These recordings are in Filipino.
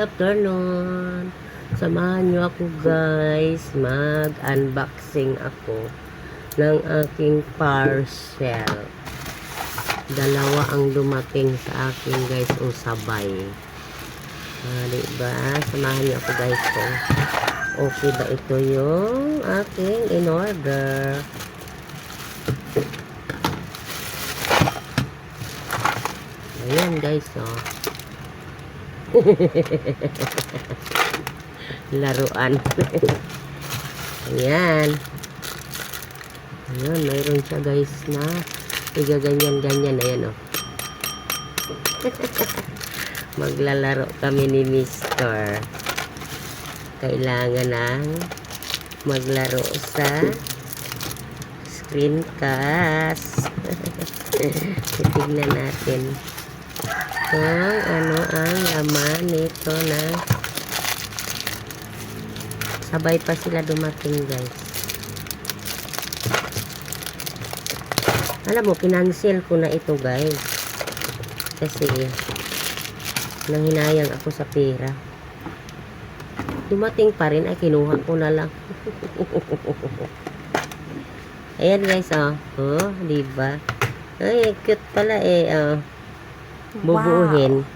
afternoon. Samahan niyo ako guys. Mag-unboxing ako ng aking parcel. Dalawa ang dumating sa akin guys o sabay. Ah, diba? Samahan niyo ako guys kung okay ba ito yung aking in order. Ayan guys, oh. Laruan. Ayan. Ayan, mayroon siya guys na igaganyan-ganyan. Ayan, oh. Maglalaro kami ni Mister. Kailangan ng maglaro sa screencast. Titignan natin kung ano ang laman nito na sabay pa sila dumating guys. Alam mo kinancel ko na ito guys. Kasi nanghinayang ako sa pera. Dumating pa rin ay kinuha ko na lang. Ayan guys oh. Oh diba ay cute pala eh oh bubuuhin.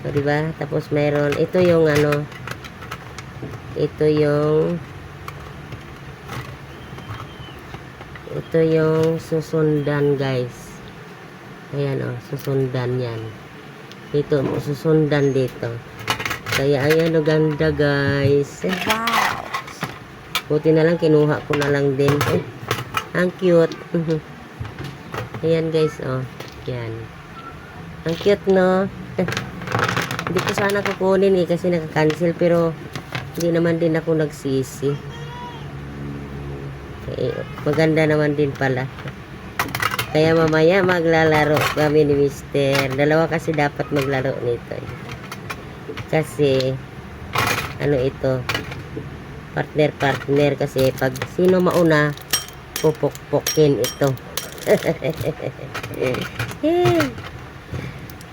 O, diba? Tapos meron, ito yung ano, ito yung, ito yung susundan guys. Ayan o, susundan yan. Dito, susundan dito. Kaya ayan o, ganda guys. Wow. Buti na lang, kinuha ko na lang din. Ang cute. ayan guys, oh. Yan. Ang cute, no? hindi ko sana kukunin eh kasi nakakancel pero hindi naman din ako nagsisi. Eh, maganda naman din pala. Kaya mamaya maglalaro kami ni Mister. Dalawa kasi dapat maglaro nito. eh. Kasi ano ito? Partner-partner kasi pag sino mauna pupukpukin ito.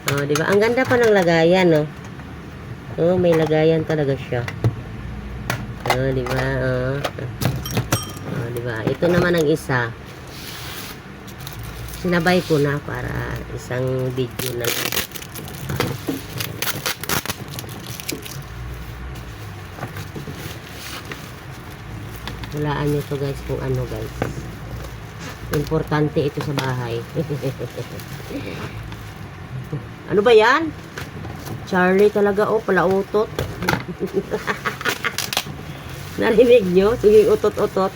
Oh, di ba? Ang ganda pa ng lagayan, no? Oh, may lagayan talaga siya. Oh, di ba? Oh. Oh, di ba? Ito naman ang isa. Sinabay ko na para isang video na lang. Hulaan nyo to guys kung ano guys. Importante ito sa bahay. Ano ba yan? Charlie talaga, oh, palautot. Narinig nyo? Sige, utot-utot.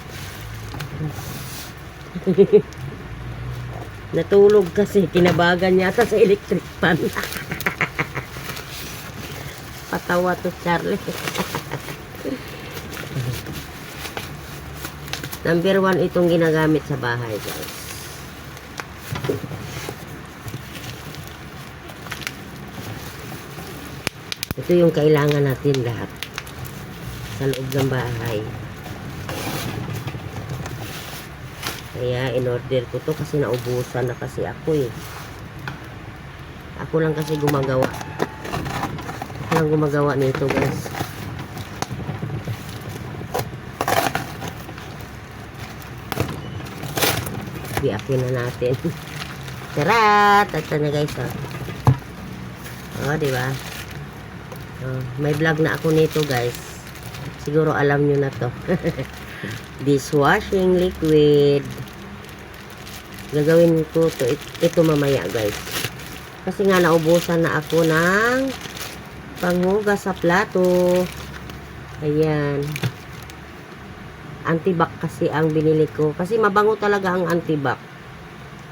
Natulog kasi, kinabagan yata sa electric fan. Patawa to Charlie. Number one itong ginagamit sa bahay, guys. Ito yung kailangan natin lahat sa loob ng bahay. Kaya in-order ko to kasi naubusan na kasi ako eh. Ako lang kasi gumagawa. Ako lang gumagawa nito guys. Biakin na natin. Tara! Tata na guys oh. Oh, di Oh, may vlog na ako nito guys. Siguro alam nyo na to. Dishwashing liquid. Gagawin ko to it- ito mamaya guys. Kasi nga naubusan na ako ng panghugas sa plato. Ayan. Antibac kasi ang binili ko. Kasi mabango talaga ang antibac.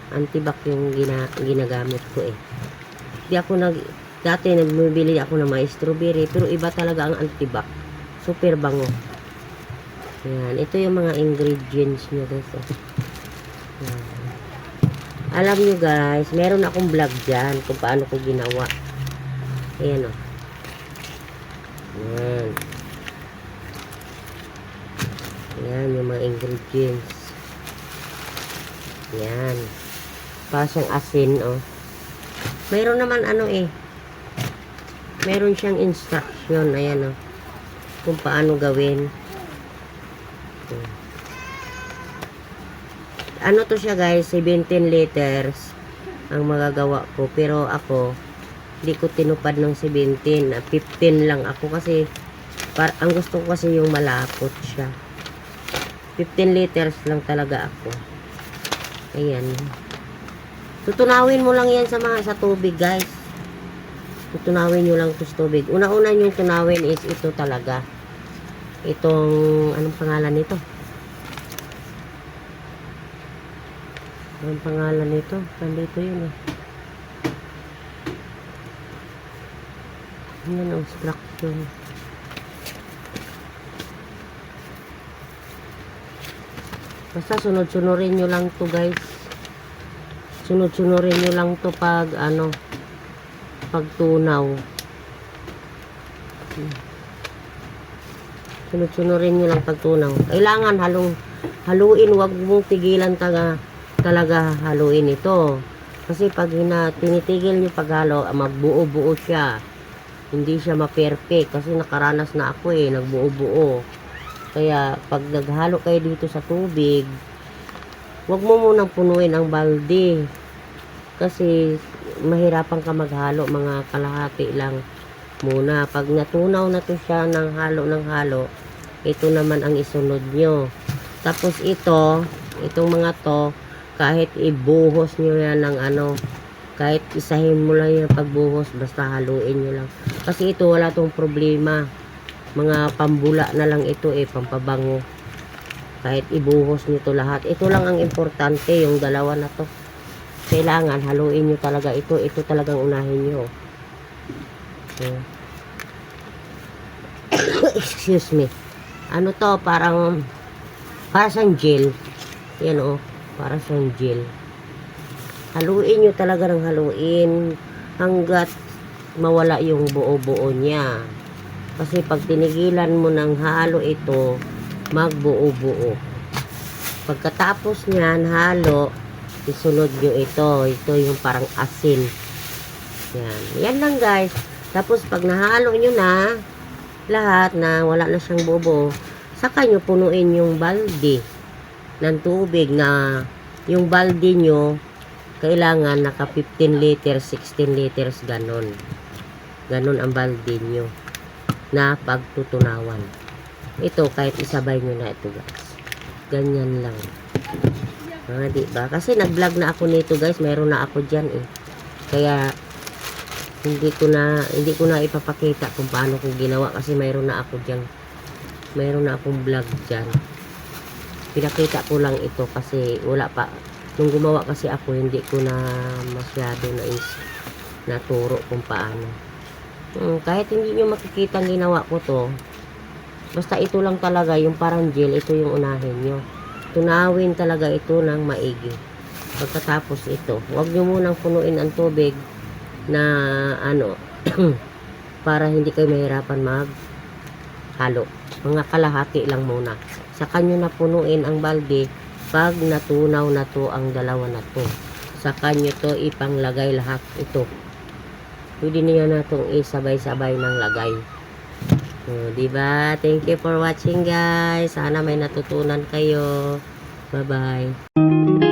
Antibac yung gina, ginagamit ko eh. Di ako nag Dati nagbibili ako ng mga strawberry, pero iba talaga ang antibac. Super bango. Yan. Ito yung mga ingredients nyo guys. Oh. Yan. Alam nyo guys, meron akong vlog dyan kung paano ko ginawa. Ayan o. Yan. Yan yung mga ingredients. Yan. Para siyang asin, oh. Mayroon naman ano eh. Meron siyang instruction. Ayan, oh. Kung paano gawin. Ano to siya guys, 17 liters ang magagawa ko. Pero ako, hindi ko tinupad ng 17. ah, 15 lang ako kasi par ang gusto ko kasi yung malapot siya. 15 liters lang talaga ako. Ayan. Tutunawin mo lang yan sa mga sa tubig, guys. Tutunawin nyo lang ito sa tubig. Una-una yung tunawin is ito talaga. Itong, anong pangalan nito? Anong pangalan nito? Nandito yun eh. Yan ang structure. Basta sunod-sunurin nyo lang to guys. Sunod-sunurin nyo lang to pag ano, pagtunaw. Sunod-sunurin nyo lang pagtunaw. Kailangan halong, haluin, wag mong tigilan taga, talaga haluin ito. Kasi pag hina, tinitigil nyo paghalo, ah, magbuo-buo siya. Hindi siya ma-perfect kasi nakaranas na ako eh, nagbuo-buo. Kaya pag naghalo kayo dito sa tubig, wag mo munang punuin ang balde. Kasi mahirapan ka maghalo, mga kalahati lang muna. Pag natunaw na to siya ng halo ng halo, ito naman ang isunod nyo. Tapos ito, itong mga to, kahit ibuhos nyo yan ng ano, kahit isahin mo lang yung pagbuhos, basta haluin nyo lang. Kasi ito wala tong problema. Mga pambula na lang ito eh, pampabango. Kahit ibuhos nyo to lahat. Ito lang ang importante, yung dalawa na to. Kailangan haluin nyo talaga ito. Ito talagang unahin nyo. Okay. Excuse me. Ano to, parang para siyang gel. Yan oh, para siyang gel. Haluin nyo talaga ng haluin hanggat mawala yung buo-buo niya. Kasi pag tinigilan mo ng halo ito, magbuo-buo. Pagkatapos niyan, halo, isunod nyo ito. Ito yung parang asin. Yan. Yan lang guys. Tapos pag nahalo nyo na, lahat na wala na siyang buo saka nyo punuin yung balde ng tubig na yung balde nyo kailangan naka 15 liters, 16 liters, ganon. Ganon ang balde nyo na pagtutunawan. Ito, kahit isabay nyo na ito, guys. Ganyan lang. Mga di ba? Kasi nag-vlog na ako nito, guys. Meron na ako dyan, eh. Kaya, hindi ko na, hindi ko na ipapakita kung paano ko ginawa kasi mayroon na ako dyan. Mayroon na akong vlog dyan. Pinakita ko lang ito kasi wala pa, nung gumawa kasi ako, hindi ko na masyado na is naturo kung paano. Hmm, kahit hindi nyo makikita ginawa ko to, basta ito lang talaga, yung parang gel, ito yung unahin nyo. Tunawin talaga ito ng maigi. Pagkatapos ito, huwag nyo munang punuin ang tubig na ano, para hindi kayo mahirapan mag halo. Mga kalahati lang muna. Saka nyo na punuin ang balde pag natunaw na to ang dalawa na to. Saka nyo to ipanglagay lahat ito. Pwede niya na itong isabay-sabay ng lagay. O, diba? Thank you for watching guys. Sana may natutunan kayo. Bye-bye.